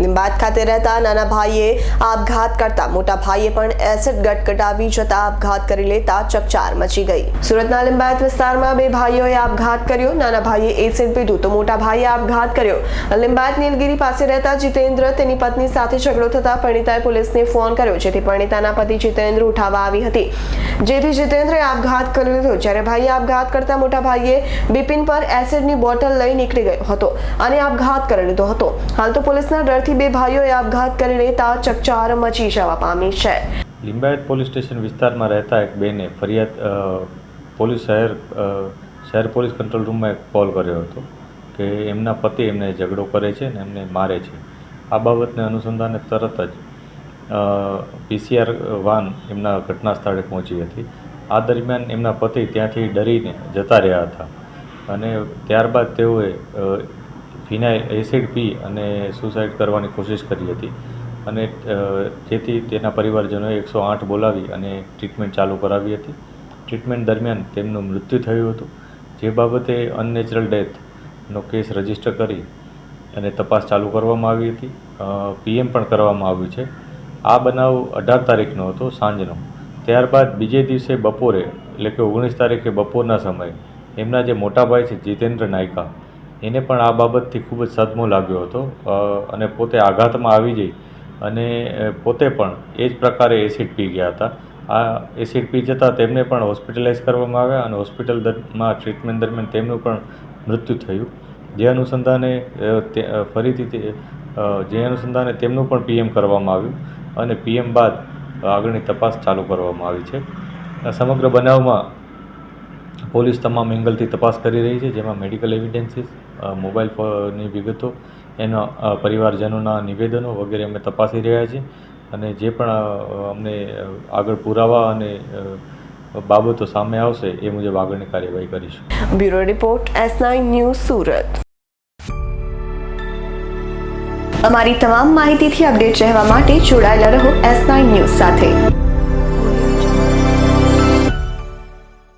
લીંબાદ ખાતે રહેતા નાના ભાઈએ આપઘાત કરતા મોટા ભાઈએ પણ એસિડ ગટગટાવી જતા આપઘાત કરી લેતા ચકચાર મચી ગઈ. સુરતના લિંબાયત વિસ્તારમાં બે ભાઈઓએ આપઘાત કર્યો, નાના ભાઈએ એસિડ પીધું તો મોટા ભાઈએ આપઘાત કર્યો. લિંબાયત નીલગીરી પાસે રહેતા જીતેન્દ્ર તેની પત્ની સાથે ઝઘડો થતા પરિણીતાએ પોલીસને ફોન કર્યો, જેથી પરિણીતાના પતિ જીતેન્દ્ર ઉઠાવવા આવી હતી. જેથી જીતેન્દ્રએ આપઘાત કરી લીધો, જ્યારે ભાઈએ આપઘાત કરતા મોટા ભાઈએ બિપિન પર એસિડની બોટલ લઈ નીકળી ગયો હતો અને આપઘાત કરી લીધો હતો. હાલ તો પોલીસના ડરથી બે ભાઈઓએ આપઘાત કરી લેતા ચકચાર મચી જવા પામી છે. લિંબાયત પોલીસ સ્ટેશન વિસ્તારમાં રહેતા એક બેને ફરિયાદ પોલીસ શહેર શહેર પોલીસ કંટ્રોલ રૂમમાં એક કોલ કર્યો હતો કે એમના પતિ એમને ઝઘડો કરે છે ને એમને મારે છે. આ બાબતને અનુસંધાને તરત જ પીસીઆર વાન એમના ઘટના સ્થળે પહોંચી હતી. આ દરમિયાન એમના પતિ ત્યાંથી ડરીને જતા રહ્યા હતા અને ત્યારબાદ તેઓએ ફિનાઇલ, એસિડ પી અને સુસાઇડ કરવાની કોશિશ કરી હતી. અને જેથી તેના પરિવારજનોએ એકસો આઠ બોલાવી અને ટ્રીટમેન્ટ ચાલુ કરાવી હતી. ટ્રીટમેન્ટ દરમિયાન તેમનું મૃત્યુ થયું હતું. જે બાબતે અનનેચરલ ડેથનો કેસ રજિસ્ટર કરી અને તપાસ ચાલુ કરવામાં આવી હતી. પીએમ પણ કરવામાં આવ્યું છે. આ બનાવ અઢાર તારીખનો હતો, સાંજનો. ત્યારબાદ બીજે દિવસે બપોરે, એટલે કે ઓગણીસ તારીખે બપોરના સમયે, એમના જે મોટા ભાઈ છે, જીતેન્દ્ર નાયકા એને પણ આ બાબતથી ખૂબ જ સદમો લાગ્યો હતો. અને પોતે આઘાતમાં આવી જઈ અને પોતે પણ એ જ પ્રકારે એસિડ પી ગયા હતા. આ એસિડ પી જતાં તેમને પણ હોસ્પિટલાઇઝ કરવામાં આવ્યા અને હોસ્પિટલ દરમાં ટ્રીટમેન્ટ દરમિયાન તેમનું પણ મૃત્યુ થયું. જે અનુસંધાને ફરીથી જે અનુસંધાને તેમનું પણ પીએમ કરવામાં આવ્યું અને પીએમ બાદ આગળની તપાસ ચાલુ કરવામાં આવી છે. સમગ્ર બનાવમાં પોલીસ તમામ એંગલથી તપાસ કરી રહી છે, જેમાં મેડિકલ એવિડન્સીસ મોબાઈલ ફોનની વિગતો, એના પરિવારજનોના નિવેદનો વગેરે અમે તપાસી રહ્યા છીએ અને જે પણ અમને આગળ પુરાવા અને બાબતો સામે આવશે એ મુજબ આગળની કાર્યવાહી કરીશું. Bureau report, S nine news Surat. અમારી તમામ માહિતીથી અપડેટ રહેવા માટે જોડાયેલા રહો એસ નાઇન ન્યૂઝ સાથે.